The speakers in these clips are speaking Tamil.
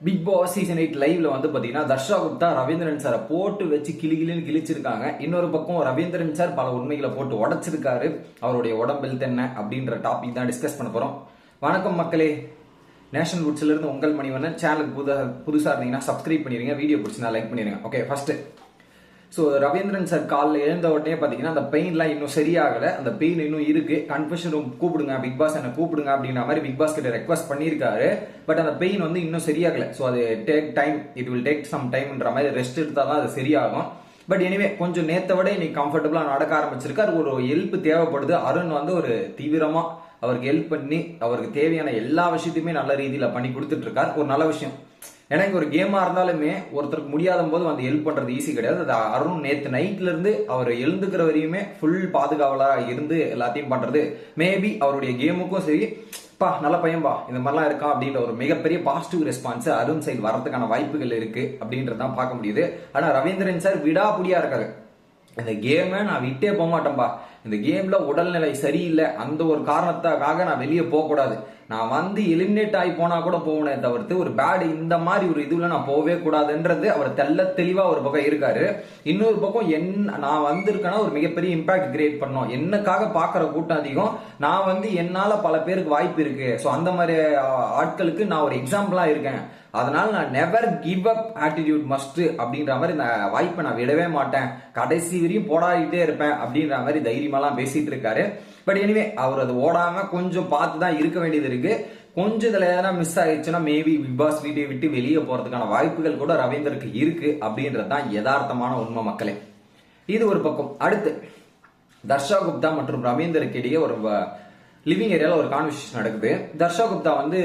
பிக் பாஸ் சீசன் எயிட் லைவ்ல வந்து பாத்தீங்கன்னா தர்ஷா குப்தா ரவீந்திரன் சாரை போட்டு வச்சு கிளி கிளின்னு கிழிச்சிருக்காங்க. இன்னொரு பக்கம் ரவீந்திரன் சார் பல உண்மைகளை போட்டு உடைச்சிருக்காரு. அவருடைய உடம்பெல்த் என்ன அப்படின்ற டாபிக் தான் டிஸ்கஸ் பண்ண போறோம். வணக்கம் மக்களே. நேஷனல் வுட்ஸ்ல இருந்து உங்கள் மணிவண்ணன். சேனலுக்கு புதுசா புதுசாக இருந்தீங்கன்னா சப்ஸ்கிரைப் பண்ணிருங்க. வீடியோ பிடிச்சிருந்தா லைக் பண்ணிருங்க. Okay first so Ravindran sir காலில் எழுந்த உடனே பார்த்தீங்கன்னா அந்த பெயின்லாம் இன்னும் சரியாகலை. அந்த பெயின் இன்னும் இருக்கு. கன்ஃபெஷன் ரூம் கூப்பிடுங்க பிக் பாஸ் என்ன கூப்பிடுங்க அப்படின்ற மாதிரி பிக் பாஸ் கிட்ட ரெக்வஸ்ட் பண்ணியிருக்காரு. பட் அந்த பெயின் வந்து இன்னும் சரியாகலை. ஸோ அது take time it will take some டைம்ன்ற மாதிரி ரெஸ்ட் எடுத்தால் தான் அது சரியாகும். பட் எனிவே கொஞ்சம் நேற்றை விட இன்னைக்கு கம்ஃபர்டபுளாக நடக்க ஆரம்பிச்சிருக்காரு. ஒரு ஹெல்ப் தேவைப்படுது. அருண் வந்து ஒரு தீவிரமாக அவருக்கு ஹெல்ப் பண்ணி அவருக்கு தேவையான எல்லா விஷயத்தையுமே நல்ல ரீதியில் பண்ணி கொடுத்துட்டு இருக்கார். ஒரு நல்ல விஷயம். ஏன்னா இங்க ஒரு கேமா இருந்தாலுமே ஒருத்தருக்கு முடியாத போது வந்து ஹெல்ப் பண்றது ஈஸி கிடையாது. அது அருண் நேத்து நைட்ல இருந்து அவர் எழுந்துக்கிற வரையுமே ஃபுல் பாதுகாவலராக இருந்து எல்லாத்தையும் பண்றது. மேபி அவருடைய கேமுக்கும் சரி பா நல்ல பையன்பா இந்த மாதிரிலாம் இருக்கா அப்படின்ற ஒரு மிகப்பெரிய பாசிட்டிவ் ரெஸ்பான்ஸ் அருண் சைடு வரதுக்கான வாய்ப்புகள் இருக்கு அப்படின்றதான் பார்க்க முடியுது. ஆனா ரவீந்திரன் சார் விடாப்புடியா இருக்காரு. இந்த கேமை நான் விட்டே போக மாட்டேன்பா இந்த கேம்ல உடல்நிலை சரியில்லை. அந்த ஒரு காரணத்துக்காக நான் வெளியே போகக்கூடாது. நான் வந்து எலிமினேட் ஆகி போனா கூட போகணே தவிர்த்து ஒரு பேடு இந்த மாதிரி ஒரு இதுல நான் போகவே கூடாதுன்றது அவர் தெல்ல தெளிவா ஒரு பக்கம் இருக்காரு. இன்னொரு பக்கம் என் நான் வந்திருக்கேன்னா ஒரு மிகப்பெரிய இம்பாக்ட் கிரியேட் பண்ணோம். என்னக்காக பாக்குற கூட்டம் அதிகம்? நான் வந்து என்னால பல பேருக்கு வாய்ப்பு இருக்கு. ஸோ அந்த மாதிரி ஆட்களுக்கு நான் ஒரு எக்ஸாம்பிளா இருக்கேன். அதனால நான் never give up attitude must அப்படின்ற மாதிரி இந்த வாய்ப்பை நான் விடவே மாட்டேன். கடைசி வரையும் போராடிட்டே இருப்பேன் அப்படின்ற மாதிரி தைரியமாலாம் பேசிட்டு இருக்காரு பட் எனிவே அவர் அது ஓடாம கொஞ்சம் பார்த்து தான் இருக்க வேண்டியது இருக்கு. கொஞ்சம் இதுல எதனா மிஸ் ஆயிடுச்சுன்னா மேபி பிக் பாஸ் வீட்டை விட்டு வெளியே போறதுக்கான வாய்ப்புகள் கூட ரவீந்தருக்கு இருக்கு அப்படின்றது தான் யதார்த்தமான உண்மை மக்களே. இது ஒரு பக்கம். அடுத்து தர்ஷா குப்தா மற்றும் ரவீந்தருக்கு இடையே ஒரு லிவிங் ஏரியாவில் ஒரு கான்வர்சேஷன் நடக்குது. தர்ஷா குப்தா வந்து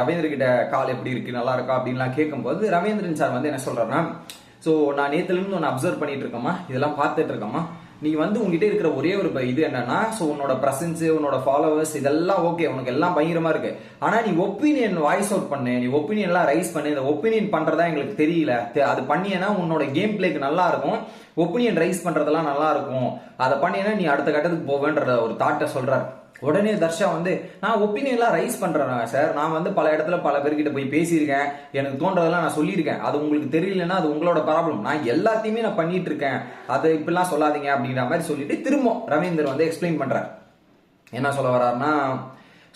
ரவீந்திர கிட்ட கால் எப்படி இருக்கு? நல்லா இருக்கா? அப்படின்லாம் கேட்கும்போது ரவீந்திரன் சார் வந்து என்ன சொல்றாருன்னா ஸோ நான் நேத்துலேருந்து ஒன்று அப்சர்வ் பண்ணிட்டு இருக்கோமா இதெல்லாம் பார்த்துட்டு இருக்கோமா நீ வந்து உங்ககிட்ட இருக்கிற ஒரே ஒரு இது என்னன்னா ஸோ உன்னோட ப்ரெசன்ஸ் உன்னோட ஃபாலோவர்ஸ் இதெல்லாம் ஓகே உனக்கு எல்லாம் பயங்கரமா இருக்கு. ஆனா நீ ஒப்பீனியன் வாய்ஸ் அவுட் பண்ணு நீ ஒப்பீனியன் எல்லாம் ரைஸ் பண்ணு இந்த ஒப்பீனியன் பண்றதா எங்களுக்கு தெரியல. அது பண்ணியனா உன்னோட கேம் பிளேக்கு நல்லா இருக்கும். ஒப்பீனியன் ரைஸ் பண்றதெல்லாம் நல்லா இருக்கும். அதை பண்ணினா நீ அடுத்த கட்டத்துக்கு போவேன்ற ஒரு தாட்டை சொல்றாரு. உடனே தர்ஷா வந்து நான் ஒப்பீனியன்லாம் ரைஸ் பண்றேன் சார் நான் வந்து பல இடத்துல பல பேர்கிட்ட போய் பேசியிருக்கேன். எனக்கு தோன்றதெல்லாம் நான் சொல்லியிருக்கேன். அது உங்களுக்கு தெரியலன்னா அது உங்களோட ப்ராப்ளம் நான் எல்லாத்தையுமே நான் பண்ணிட்டு இருக்கேன் அதை இப்படிலாம் சொல்லாதீங்க அப்படிங்கிற மாதிரி சொல்லிட்டு திரும்ப ரவீந்தர் வந்து எக்ஸ்பிளைன் பண்றார். என்ன சொல்ல வர்றாருன்னா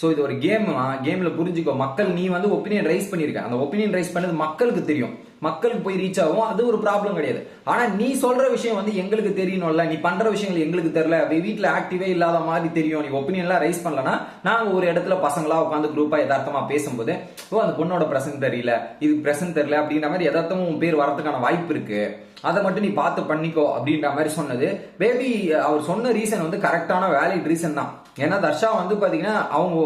ஸோ இது ஒரு கேம்னா கேமில் புரிஞ்சுக்கோ மக்கள் நீ வந்து ஒப்பீனியன் ரைஸ் பண்ணியிருக்க அந்த ஒப்பீனியன் ரைஸ் பண்ணது மக்களுக்கு தெரியும். மக்களுக்கு போய் ரீச் ஆகும். அது ஒரு ப்ராப்ளம் கிடையாது. ஆனால் நீ சொல்கிற விஷயம் வந்து எங்களுக்கு தெரியணும்ல. நீ பண்ணுற விஷயங்கள் எங்களுக்கு தெரியல. வீட்டில் ஆக்டிவே இல்லாத மாதிரி தெரியும். நீ ஒப்பீனியன்லாம் ரைஸ் பண்ணலனா நாங்கள் ஒரு இடத்துல பசங்களாக உட்காந்து குரூப்பாக யதார்த்தமாக பேசும்போது ஓ அந்த பொண்ணோட பிரசன்ட் தெரியல. இது பிரசன்ட் தெரியல. அப்படின்ற மாதிரி யதார்த்தமும் உன் பேர் வரதுக்கான வாய்ப்பு இருக்குது அதை மட்டும் நீ பார்த்து பண்ணிக்கோ அப்படின்ற மாதிரி சொன்னது. பேபி அவர் சொன்ன ரீசன் வந்து கரெக்டான வேலிட் ரீசன் தான். ஏன்னா தர்ஷா வந்து பார்த்தீங்கன்னா அவங்க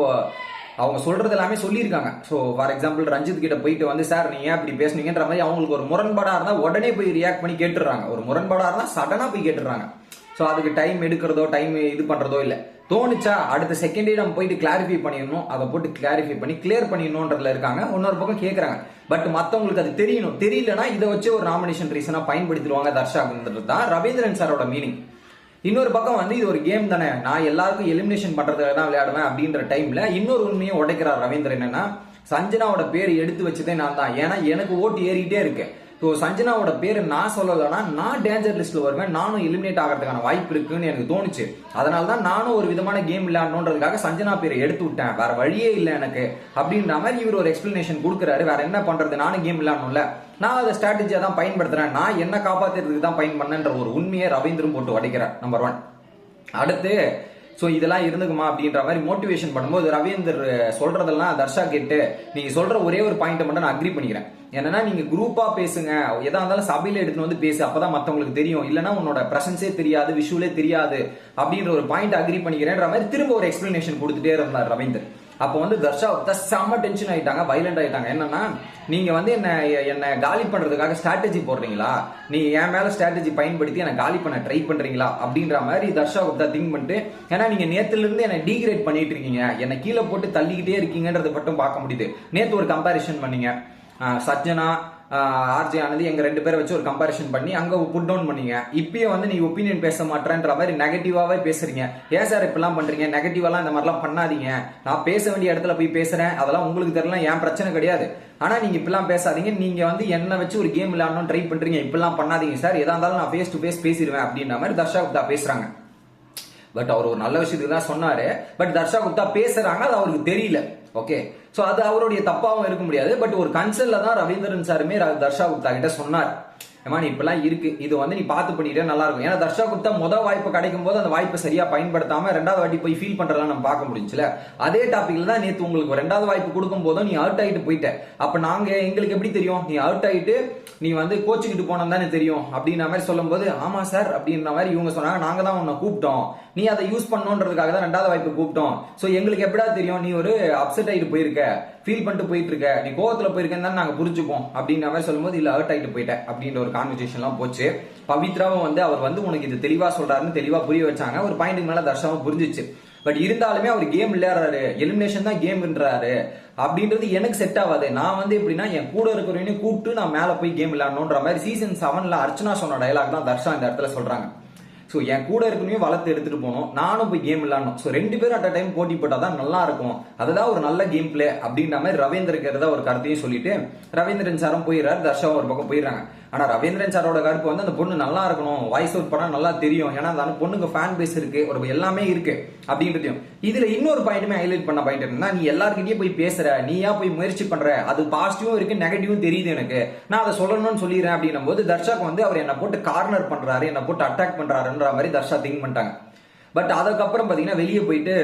அவங்க சொல்றது எல்லாமே சொல்லியிருக்காங்க. ஸோ ஃபார் எக்ஸாம்பிள் ரஞ்சித் கிட்ட போயிட்டு வந்து சார் நீ ஏன் இப்படி பேசுனீங்கன்ற மாதிரி அவங்களுக்கு ஒரு முரண்பாடா இருந்தா உடனே போய் ரியாக்ட் பண்ணி கேட்டுறாங்க ஒரு முரண்பாடா இருந்தா சடனா போய் கேட்டுறாங்க ஸோ அதுக்கு டைம் எடுக்கிறதோ டைம் இது பண்றதோ இல்லை. தோணுச்சா அடுத்த செகண்டே நம்ம போயிட்டு கிளாரிஃபை பண்ணிடணும். அதை போட்டு கிளாரிஃபை பண்ணி கிளியர் பண்ணிடணுன்றதுல இருக்காங்க. இன்னொரு பக்கம் கேட்குறாங்க பட் மற்றவங்களுக்கு அது தெரியணும். தெரியலனா இதை வச்சு ஒரு நாமினேஷன் ரீசனாக பயன்படுத்திடுவாங்க தர்ஷாங்கிறது தான் ரவீந்திரன் சாரோட மீனிங் இன்னொரு பக்கம் வந்து இது ஒரு கேம் தானே. நான் எல்லாருக்கும் எலிமினேஷன் பண்றதுக்காக தான் விளையாடுவேன் அப்படின்ற டைம்ல இன்னொரு உண்மையை உடைக்கிறார் ரவீந்திரன் என்னன்னா சஞ்சனாவோட பேர் எடுத்து வச்சதே நான் தான். ஏன்னா எனக்கு ஓட்டு ஏறிக்கிட்டே இருக்கேன் ஸோ சஞ்சனாவோட பேர் நான் சொல்லலைன்னா நான் டேஞ்சர் லிஸ்ட்டில் வருவேன். நானும் எலிமினேட் ஆகிறதுக்கான வாய்ப்பு இருக்குன்னு எனக்கு தோணுச்சு. அதனால தான் நானும் ஒரு விதமான கேம் விளையாடணுன்றதுக்காக சஞ்சனா பேரை எடுத்து விட்டேன். வேற வழியே இல்லை எனக்கு. அப்படின்ற மாதிரி இவர் ஒரு எக்ஸ்பிளனேஷன் கொடுக்குறாரு. வேற என்ன பண்ணுறது நானும் கேம் விளையாடணும்ல. நான் அதை ஸ்ட்ராட்டஜியாக தான் பயன்படுத்துறேன். நான் என்ன காப்பாற்றுறதுக்கு தான் பயன் பண்ணேன்ற ஒரு உண்மையை ரவீந்திரம் போட்டு உடைக்கிறேன் நம்பர் ஒன் அடுத்து ஸோ இதெல்லாம் இருந்துக்குமா அப்படின்ற மாதிரி மோட்டிவேஷன் பண்ணும்போது ரவீந்தர் சொல்றதெல்லாம் தர்ஷா கேட்டு நீங்கள் சொல்ற ஒரே ஒரு பாயிண்ட் மட்டும் நான் அக்ரி பண்ணிக்கிறேன். என்னன்னா நீங்க குரூப்பா பேசுங்க. எதா இருந்தாலும் சபையில எடுத்துன்னு வந்து பேசு. அப்பதான் மத்தவங்களுக்கு தெரியும். இல்லைன்னா உன்னோட பிரசன்ஸே தெரியாது விஷுவலே தெரியாது அப்படின்ற ஒரு பாயிண்ட் அக்ரி பண்ணிக்கிறேன்ற மாதிரி திரும்ப ஒரு எக்ஸ்பிளனேஷன் கொடுத்துட்டே இருந்தார் ரவீந்தர். அப்போ வந்து தர்ஷா செம்ம டென்ஷன் ஆகிட்டாங்க வைலண்ட் ஆகிட்டாங்க என்னன்னா நீங்கள் வந்து என்ன என்னை காலி பண்ணுறதுக்காக ஸ்ட்ராட்டஜி போடுறீங்களா? நீ என் மேலே ஸ்ட்ராட்டஜி பயன்படுத்தி என்னை காலி பண்ண ட்ரை பண்ணுறீங்களா அப்படின்ற மாதிரி தர்ஷா குப்தா திங்க் பண்ணிட்டு ஏன்னா நீங்கள் நேற்றுலேருந்து என்னை டீக்ரேட் பண்ணிட்டு இருக்கீங்க. என்னை கீழே போட்டு தள்ளிக்கிட்டே இருக்கீங்கன்றத மட்டும் பார்க்க முடியுது. நேற்று ஒரு கம்பாரிசன் பண்ணீங்க. சஜ்ஜனா ஆர்ஜே ஆனது எங்க ரெண்டு பேரை வச்சு ஒரு கம்பாரிஷன் பண்ணி அங்க புட் டவுன் பண்ணீங்க. இப்பயே வந்து நீ ஒப்பீனியன் பேச மாட்டேன்ற மாதிரி நெகட்டிவாவே பேசுறீங்க. ஏன் சார் இப்பெல்லாம் பண்றீங்க? நெகட்டிவாலாம் இந்த மாதிரிலாம் பண்ணாதீங்க. நான் பேச வேண்டிய இடத்துல போய் பேசுறேன். அதெல்லாம் உங்களுக்கு தெரியல என் பிரச்சனை கிடையாது. ஆனா நீங்க இப்படிலாம் பேசாதீங்க. நீங்க வந்து என்ன வச்சு ஒரு கேம் விளையாடணும் ட்ரை பண்றீங்க. இப்படிலாம் பண்ணாதீங்க சார். எதாக இருந்தாலும் நான் ஃபேஸ் டு ஃபேஸ் பேசிடுவேன் அப்படின்ற மாதிரி தர்ஷா குப்தா பேசுறாங்க. பட் அவர் ஒரு நல்ல விஷயத்துக்கு தான் சொன்னாரு. பட் தர்ஷா குப்தா பேசுறாங்க அது அவருக்கு தெரியல. ஓகே ஸோ அது அவருடைய தப்பாகவும் இருக்க முடியாது. பட் ஒரு கன்சர்ன்ல தான் ரவீந்திரன் சாருமே தர்ஷா குப்தா கிட்ட சொன்னார். ஏமா நீ இப்பெல்லாம் இருக்கு. இது வந்து நீ பார்த்து பண்ணிட்டே நல்லா இருக்கும் ஏன்னா தர்ஷா குப்தா முத வாய்ப்பு கிடைக்கும் போது அந்த வாய்ப்பை சரியா பயன்படுத்தாம ரெண்டாவது வாட்டி போய் ஃபீல் பண்றதெல்லாம் நம்ம பார்க்க முடிஞ்சுல. அதே டாபிக்ல தான் நேத்து உங்களுக்கு ரெண்டாவது வாய்ப்பு கொடுக்கும் போதும் நீ அவுட் ஆயிட்டு போயிட்ட. அப்ப நாங்க எங்களுக்கு எப்படி தெரியும்? நீ அவுட் ஆயிட்டு நீ வந்து கோச்சுக்கிட்டு போனோம் தானே தெரியும் அப்படின்ற மாதிரி சொல்லும்போது ஆமா சார் அப்படின்ற மாதிரி இவங்க சொன்னாங்க. நாங்க தான் உன்னை கூப்பிட்டோம். நீ அதை யூஸ் பண்ணணுன்றதுக்காக தான் ரெண்டாவது வாய்ப்பு கூப்பிட்டோம். சோ எங்களுக்கு எப்படா தெரியும்? நீ ஒரு அப்செட் ஆகிட்டு போயிருக்க. ஃபீல் பண்ணிட்டு போயிட்டு இருக்க நீ கோவத்துல போயிருக்கேன்னு தான் நாங்க புரிஞ்சுப்போம். அப்படின்ற மாதிரி சொல்லும்போது இல்ல ஹர்ட் ஆகிட்டு போயிட்டேன். அப்படின்ற ஒரு கான்வர்சேஷன்லாம் போச்சு. பவித்ராவும் வந்து அவர் வந்து உனக்கு இது தெளிவா சொல்றாருன்னு தெளிவா புரிய வச்சாங்க. ஒரு பாயிண்ட்டுக்கு மேல தர்ஷாவும் புரிஞ்சிச்சு. பட் இருந்தாலுமே அவர் கேம் விளையாடுறாரு. எலிமினேஷன் தான் கேம்ன்றாரு அப்படின்றது எனக்கு செட் ஆகாது. நான் வந்து எப்படின்னா என் கூட இருக்கிறவனையும் கூப்பிட்டு நான் மேல போய் கேம் விளையாடணுன்ற மாதிரி சீசன் செவன்ல அர்ச்சனா சொன்ன டைலாக் தான் தர்ஷா இந்த இடத்துல சொல்றாங்க. ஸோ என் கூட இருக்கணும் வளர்த்து எடுத்துட்டு போகணும் நானும் போய் கேம் விளாடணும் ஸோ ரெண்டு பேரும் அட் டைம் போட்டி போட்டால் தான் நல்லா இருக்கும். அதுதான் ஒரு நல்ல கேம் பிளே அப்படின்ற மாதிரி ரவீந்திரக்கு இருக்கிறதா ஒரு கருத்தையும் சொல்லிட்டு ரவீந்திரன் சாரும் போயிடுறாரு தர்ஷாவும் ஒரு பக்கம் போயிடுறாங்க. ஆனால் ரவீந்திரன் சாரோட கருப்பு வந்து அந்த பொண்ணு நல்லா இருக்கணும் வாய்ஸ் அவுட் படம் நல்லா தெரியும். ஏன்னா அந்த பொண்ணுக்கு ஃபேன் பேஸ் இருக்கு ஒரு எல்லாமே இருக்கு அப்படின்றதையும். இதுல இன்னொரு பாயிண்ட்டுமே ஹைலைட் பண்ண பாயிண்ட் என்னன்னா நீ எல்லார்கிட்டயும் போய் பேசுற நீயா போய் முயற்சி பண்ற அது பாசிட்டிவும் இருக்கு நெகட்டிவும் தெரியுது எனக்கு. நான் அதை சொல்லணும்னு சொல்லிடுறேன் அப்படின்னும் போது தர்ஷாக்கு வந்து அவர் என்ன போட்டு கார்னர் பண்றாரு என்ன போட்டு அட்டாக் பண்றாருன்ற மாதிரி தர்ஷா திங்க் பண்ணிட்டாங்க. பட் அதுக்கப்புறம் பாத்தீங்கன்னா வெளியே போயிட்டு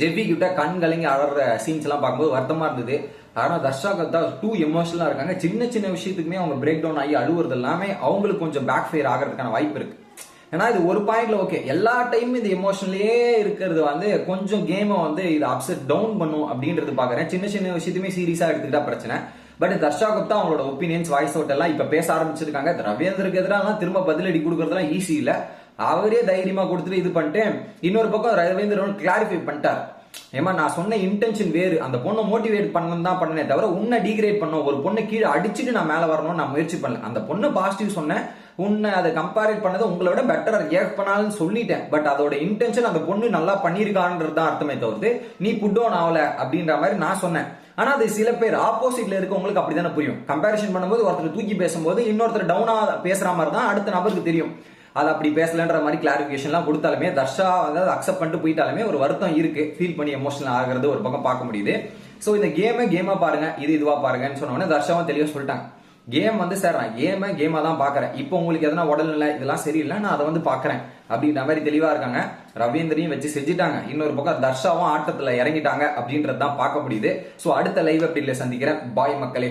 ஜெஃபி கிட்ட கண் கலங்கி அழற சீன்ஸ் எல்லாம் பார்க்கும்போது வருத்தமா இருந்தது. ஆனால் தர்ஷா கத்தா டூ எமோஷனலாக இருக்காங்க. சின்ன சின்ன விஷயத்துக்குமே அவங்க பிரேக் டவுன் ஆகி அழுவுறது எல்லாமே அவங்களுக்கு கொஞ்சம் பேக் ஃபயர் ஆகிறதுக்கான வாய்ப்பு இருக்கு. ஏன்னா இது ஒரு பாயிண்ட்ல ஓகே எல்லா டைமும் இந்த எமோஷனலே இருக்கிறது வந்து கொஞ்சம் கேமை வந்து இது அப்செட் டவுன் பண்ணும் அப்படின்றது பாக்குறேன். சின்ன சின்ன விஷயத்தையுமே சீரியஸா எடுத்துக்கிட்டா பிரச்சனை. பட் தர்ஷா குப்தா அவங்களோட ஒப்பீனியன்ஸ் வாய்ஸ் அவுட் எல்லாம் இப்ப பேச ஆரம்பிச்சிருக்காங்க. ரவீந்திரக்கு எதிராக திரும்ப பதிலடி கொடுக்கறதுலாம் ஈஸி இல்ல. அவரே தைரியமா கொடுத்துட்டு இது பண்ணிட்டு இன்னொரு பக்கம் ரவீந்திரன் கிளாரிஃபை பண்ணிட்டார். ஏமா நான் சொன்ன இன்டென்ஷன் வேறு. அந்த பொண்ணை மோட்டிவேட் பண்ணணும் தான் பண்ணனே தவிர உன்னை டிகிரேட் பண்ணோம் ஒரு பொண்ணு கீழே அடிச்சுட்டு நான் மேலே வரணும்னு நான் முயற்சி பண்ணல. அந்த பொண்ணு பாசிட்டிவ் சொன்னேன். உன்னை அதை கம்பேரேட் பண்ணதை உங்களை விட பெட்டரா ரியாக்ட் பண்ணாலும் சொல்லிட்டேன். பட் அதோட இன்டென்ஷன் அந்த பொண்ணு நல்லா பண்ணியிருக்கான்றது தான் அர்த்தமே தவிர்த்து நீ புட்டோன் ஆகல அப்படின்ற மாதிரி நான் சொன்னேன். ஆனா அது சில பேர் ஆப்போசிட்ல இருக்கவங்களுக்கு அப்படிதானே புரியும். கம்பேரிஷன் பண்ணும்போது ஒருத்தர் தூக்கி பேசும்போது இன்னொருத்தர் டவுனா பேசுற மாதிரி தான் அடுத்த நபருக்கு தெரியும். அது அப்படி பேசலன்ற மாதிரி கிளாரிஃபிகேஷன்லாம் கொடுத்தாலுமே தர்ஷா வந்து அதை அக்செப்ட் பண்ணிட்டு போயிட்டாலுமே ஒரு வருத்தம் இருக்கு. ஃபீல் பண்ணி எமோஷனல் ஆகிறது ஒரு பக்கம் பார்க்க முடியுது. ஸோ இந்த கேமை கேமா பாருங்க. இது இதுவா பாருங்கன்னு சொன்ன உடனே தர்ஷாவும் தெளிவாக சொல்லிட்டாங்க. கேம் வந்து சார் நான் கேமை கேமா தான் பாக்குறேன் இப்போ உங்களுக்கு எதனா உடல்நிலை இதெல்லாம் சரியில்லை நான் அதை வந்து பாக்குறேன் அப்படின்ற மாதிரி தெளிவா இருக்காங்க. ரவீந்திரையும் வச்சு செஞ்சுட்டாங்க. இன்னொரு பக்கம் தர்ஷாவும் ஆட்டத்துல இறங்கிட்டாங்க அப்படின்றது தான் பார்க்க முடியுது. ஸோ அடுத்த லைவ் அப்படி சந்திக்கிறேன். பாய் மக்களே.